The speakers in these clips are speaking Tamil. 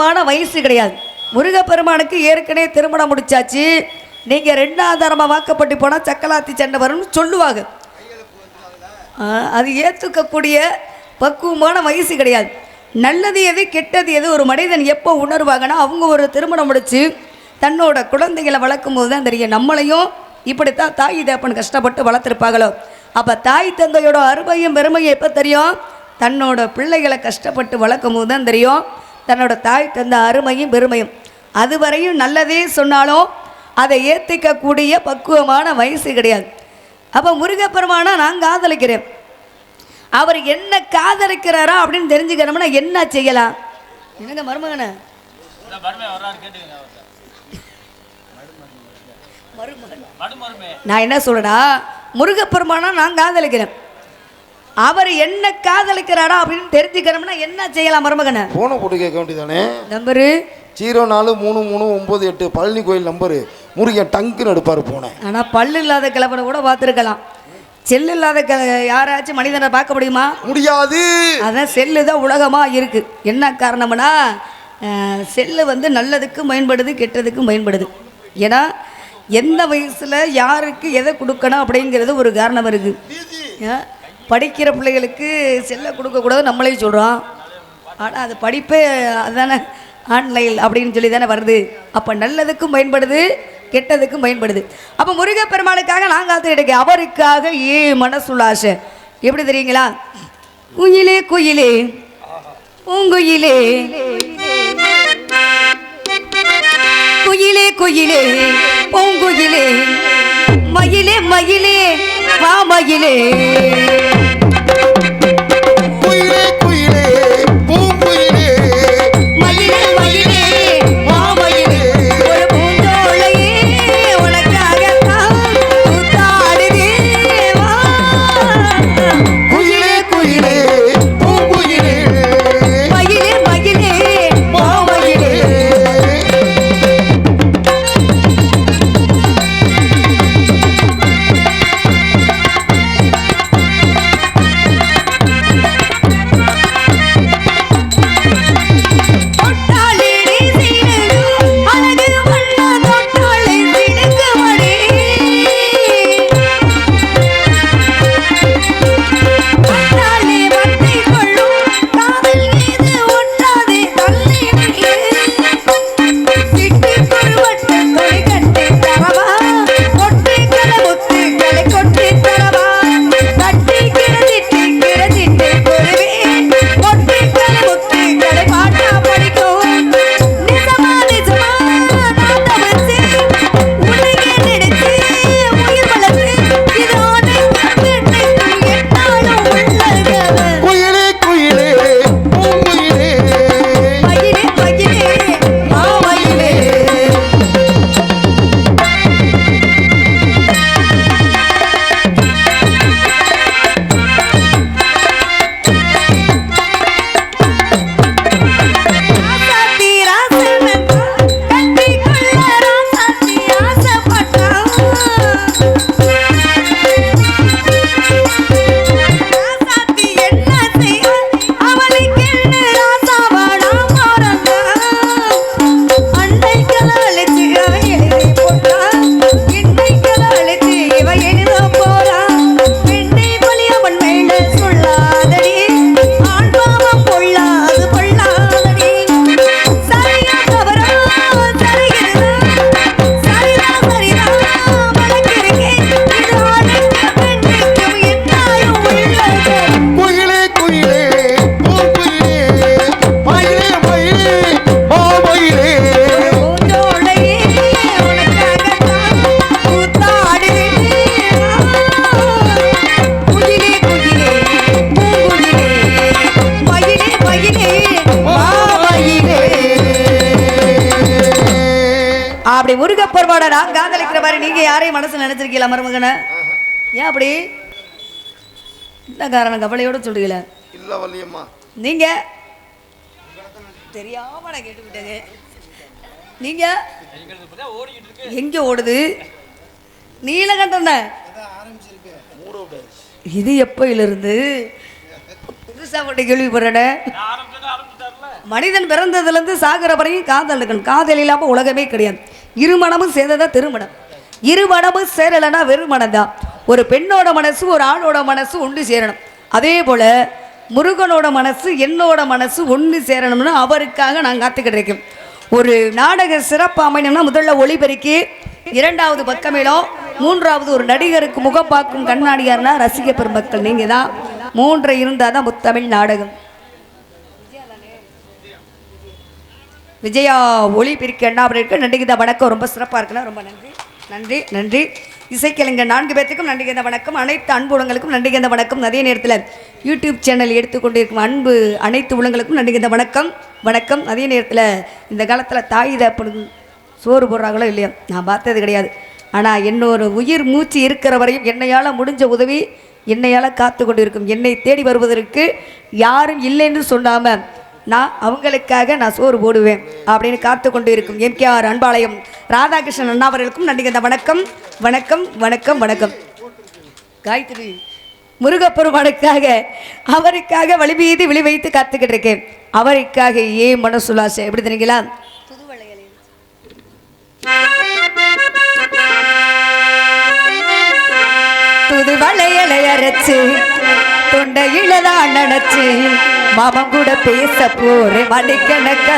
திருமணமான வயசு கிடையாது. முருகப்பெருமானுக்கு ஏற்கனவே திருமணம் முடிச்சாச்சு. நீங்கள் ரெண்டாவது தரமாக வாக்கப்பட்டு போனால் சக்கலாத்தி சண்டை வரும்னு சொல்லுவாங்க. அது ஏற்றுக்கக்கூடிய பக்குவமான வயசு கிடையாது. நல்லது எது கெட்டது எது ஒரு மனிதன் எப்போ உணர்வாங்கன்னா அவங்க ஒரு திருமணம் முடித்து தன்னோட குழந்தைகளை வளர்க்கும் போது தான் தெரியும் நம்மளையும் இப்படித்தான் தாய் தேப்பன் கஷ்டப்பட்டு வளர்த்துருப்பாங்களோ. அப்போ தாய் தந்தையோட அருமையும் பெருமையும் எப்போ தெரியும்? தன்னோட பிள்ளைகளை கஷ்டப்பட்டு வளர்க்கும் போது தான் தெரியும். தன்னோட தாய் தந்த அருமையும் பெருமையும். அதுவரையும் நல்லதே சொன்னாலும் அதை ஏற்றிக்கக்கூடிய பக்குவமான வயசு கிடையாது. அப்போ முருகப்பெருமானா நான் காதலிக்கிறேன். அவர் என்ன காதலிக்கிறாரா அப்படின்னு தெரிஞ்சுக்கணும்னா என்ன செய்யலாம்? என்னங்க மருமகன. நான் என்ன சொல்றேன்னா முருகப்பெருமானா நான் காதலிக்கிறேன். அவர் என்ன காதலிக்கிறாரா அப்படின்னு தெரிஞ்சுக்கணும்னா என்ன செய்யலாம் மருமகனை? போனை போட்டு கேட்க வேண்டியதானே நம்பரு. ஜீரோ நாலு மூணு மூணு ஒம்பது எட்டு பழனி கோயில் நம்பரு. முருகன் டங்குன்னு எடுப்பார் போனேன் ஆனால் பல்லு இல்லாத கிழவனை கூட பார்த்துருக்கலாம். செல்லு இல்லாத யாராச்சும் மனிதனை பார்க்க முடியுமா? முடியாது. அதான் செல்லு தான் உலகமாக இருக்குது என்ன காரணம்னா செல்லு வந்து நல்லதுக்கும் பயன்படுது கெட்டதுக்கும் பயன்படுது. ஏன்னா எந்த வயசில் யாருக்கு எதை கொடுக்கணும் அப்படிங்கிறது ஒரு காரணம் இருக்குது படிக்கிற பிள்ளைகளுக்கு செல்லை கொடுக்கக்கூடாது நம்மளே சொல்கிறோம் ஆனால் அது படிப்பே அதுதானே ஆன்லைன் அப்படின்னு சொல்லி தானே வருது. அப்போ நல்லதுக்கும் பயன்படுது கெட்டதுக்கும் பயன்படுது. அப்போ முருகப்பெருமாளுக்காக நான் காத்து கிடைக்க அவருக்காக ஏ மனசுள்ள எப்படி தெரியுங்களா? குயிலே குயிலே. பூங்குயிலே குயிலே. குயிலே பூங்குயிலே மயிலே மயிலே. வா மயிலே. Thank you. அப்படி முருகப்பெருமாட நான் காதலிக்கிற மாதிரி நீங்க யாரையும் மனசுல நினைச்சிருக்கீங்களா மருமகனை? ஏன் அப்படி? என்ன காரணம்? கவலையோட சொல்றீங்களா. இல்ல வள்ளியம்மா. நீங்க? தெரியாம நான் கேட்டுக்கிட்டேங்க நீங்க? எங்க ஓடுது? நீலகண்டன் இது எப்பயிலிருந்து? புதுசா மட்டும் கேள்விப்படுறேன். மனிதன் பிறந்ததுலேருந்து சாகிற வரையும் காதல் இருக்கணும் காதல் இல்லாமல் உலகமே கிடையாது. இருமணமும் சேர்ந்ததா திருமணம். இருமணமும் சேரலைன்னா வெறுமணம் தான் ஒரு பெண்ணோட மனசு ஒரு ஆணோட மனசு ஒன்று சேரணும். அதே போல் முருகனோட மனசு என்னோட மனசு ஒன்று சேரணும்னு அவருக்காக நான் காத்துக்கிட்டு இருக்கேன். ஒரு நாடக சிறப்பு அமையணும்னா முதல்ல ஒளிபெருக்கி இரண்டாவது பக்கமேலும் மூன்றாவது ஒரு நடிகருக்கு முகம் பார்க்கும் கண்ணாடியார்னா ரசிக பெருமக்கள் நீங்கள் தான் மூன்று இருந்தால் தான் முத்தமிழ் நாடகம். விஜயா ஒளி பிரிக்க என்ன இருக்கு. நன்றிகித வணக்கம். ரொம்ப சிறப்பாக இருக்குன்னா ரொம்ப நன்றி. நன்றி நன்றி. இசைக்கலைஞர் நான்கு பேர்த்துக்கும் நன்றிகிந்த வணக்கம். அனைத்து அன்பு உலங்களுக்கும் நன்றிகிந்த வணக்கம். அதே நேரத்தில் யூடியூப் சேனல் எடுத்துக்கொண்டிருக்கும் அன்பு அனைத்து உலங்களுக்கும் நன்றிகிந்த வணக்கம். வணக்கம். அதே நேரத்தில் இந்த காலத்தில் தாய் தப்பனுக்கு சோறு போடுறாங்களோ இல்லையா? நான் பார்த்தது கிடையாது. ஆனால் என்னோட உயிர் மூச்சு இருக்கிற வரையும் என்னையால் முடிஞ்ச உதவி என்னையால் காத்து கொண்டிருக்கும். என்னை தேடி வருவதற்கு யாரும் இல்லைன்னு சொல்லாமல் நான் அவங்களுக்காக நான் சோறு போடுவேன் அப்படின்னு காத்து கொண்டு இருக்கும் எம்கேஆர் அன்பாளையம் ராதாகிருஷ்ணன் அண்ணா அவர்களுக்கும் நன்றி இந்த வணக்கம். வணக்கம் வணக்கம் வணக்கம். காயத்ரி முருகப்பெருமானுக்காக அவருக்காக வழிபீதி விழி வைத்து காத்துக்கிட்டு இருக்கேன். அவருக்காக ஏன் மனசுலாசை எப்படி தெரியுங்களா? புது வளையலை அரைச்சு தொண்டையில தான் நினைச்சு மாமன் கூட பேச போறேன். மணிக்கணக்க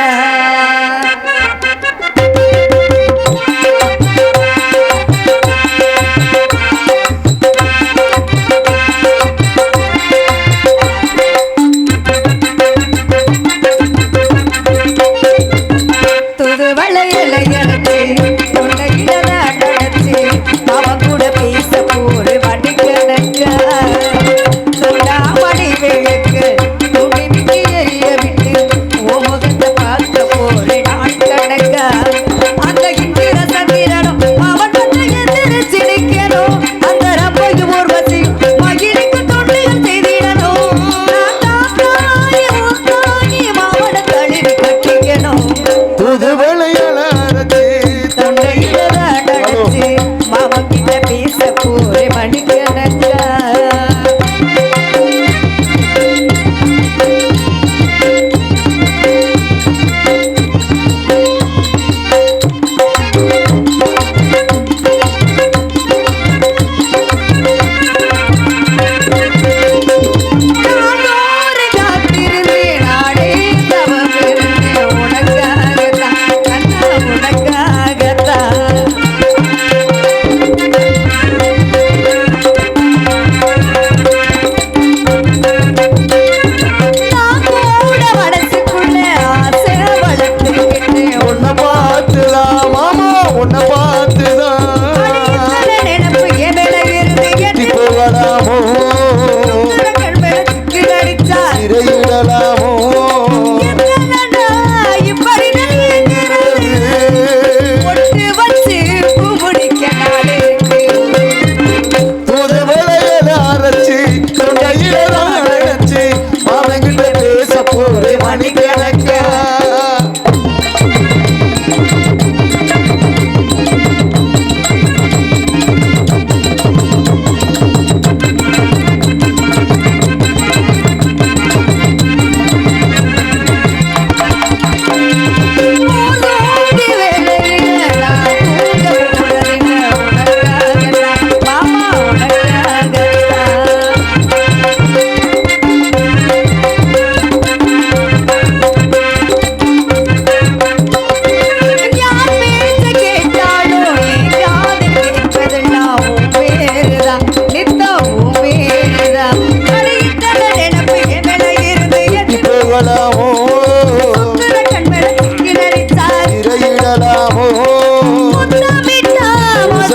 செல்லலாமோ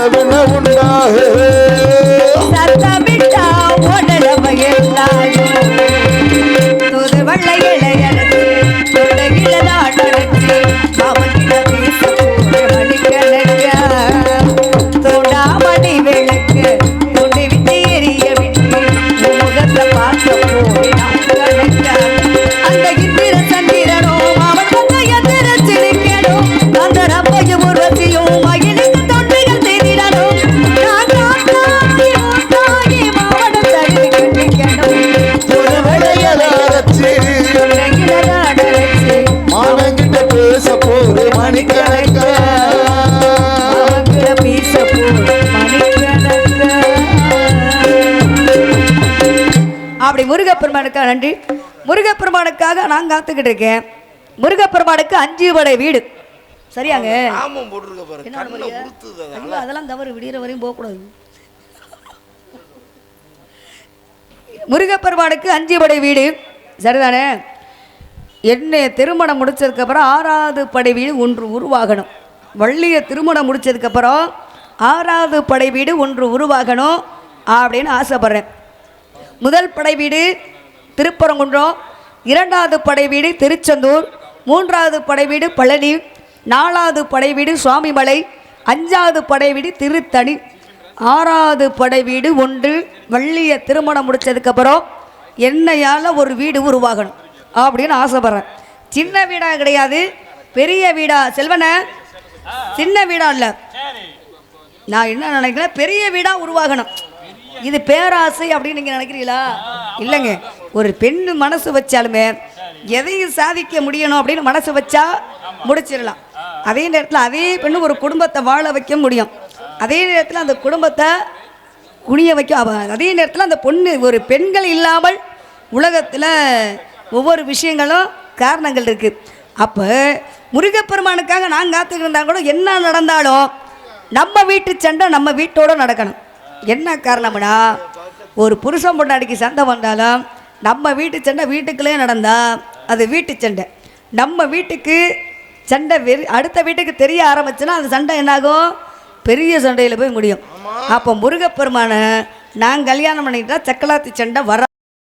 যাবে না நன்றி. முருகப்பெருமானுக்காக நான் காத்துக்கிட்டு இருக்கேன். முருகப்பெருமானுக்கு அஞ்சு படை வீடு. சரியாங்க? அதெல்லாம். தவறு. விடிகிற வரையும் போகக்கூடாது. முருகப்பெருமானுக்கு அஞ்சு படை வீடு. சரிதானே? என்ன திருமணம் முடிச்சதுக்கப்புறம் ஆறாவது படை வீடு ஒன்று உருவாகணும். வள்ளியை திருமணம் முடிச்சதுக்கப்புறம் ஆறாவது படை வீடு ஒன்று உருவாகணும் அப்படின்னு ஆசைப்பட்றேன். முதல் படை வீடு திருப்பரங்குன்றம் இரண்டாவது படை வீடு திருச்செந்தூர் மூன்றாவது படை வீடு பழனி நாலாவது படை வீடு சுவாமிமலை அஞ்சாவது படை வீடு திருத்தணி ஆறாவது படை வீடு ஒன்று வள்ளியை திருமணம் முடிச்சதுக்கப்புறம் என்னையால் ஒரு வீடு உருவாகணும் அப்படின்னு ஆசைப்பட்றேன். சின்ன வீடா கிடையாது பெரிய வீடா செல்வன சின்ன வீடா இல்லை. நான் என்ன நினைக்கிறேன் பெரிய வீடா உருவாகணும். இது பேராசை அப்படின்னு நீங்க நினைக்கிறீங்களா? இல்லைங்க. ஒரு பெண் மனசு வச்சாலுமே எதையும் சாதிக்க முடியணும் அப்படின்னு மனசு வச்சா முடிச்சிடலாம். அதே நேரத்தில் அதே பெண்ணு ஒரு குடும்பத்தை வாழ வைக்க முடியும். அதே நேரத்தில் அந்த குடும்பத்தை குனிய வைக்க அதே நேரத்தில் அந்த பொண்ணு ஒரு பெண்கள் இல்லாமல் உலகத்தில் ஒவ்வொரு விஷயங்களும் காரணங்கள் இருக்குது அப்போ முருகப்பெருமானுக்காக நான் காத்துக்கிட்டு இருந்தா கூட என்ன நடந்தாலும் நம்ம வீட்டு சண்டை நம்ம வீட்டோட நடக்கணும். என்ன காரணம்னா ஒரு புருஷன் பொண்டாடிக்கு சண்டை வந்தாலும் நம்ம வீட்டு சண்டை வீட்டுக்குள்ளே நடந்தா அது வீட்டு சண்டை. நம்ம வீட்டுக்கு சண்டை வெறி அடுத்த வீட்டுக்கு தெரிய ஆரம்பிச்சுன்னா அந்த சண்டை என்னாகும்? பெரிய சண்டையில் போய் முடியும். அப்போ முருகப்பெருமானை நான் கல்யாணம் பண்ணிக்கிட்டா சக்கலாத்தி சண்டை வர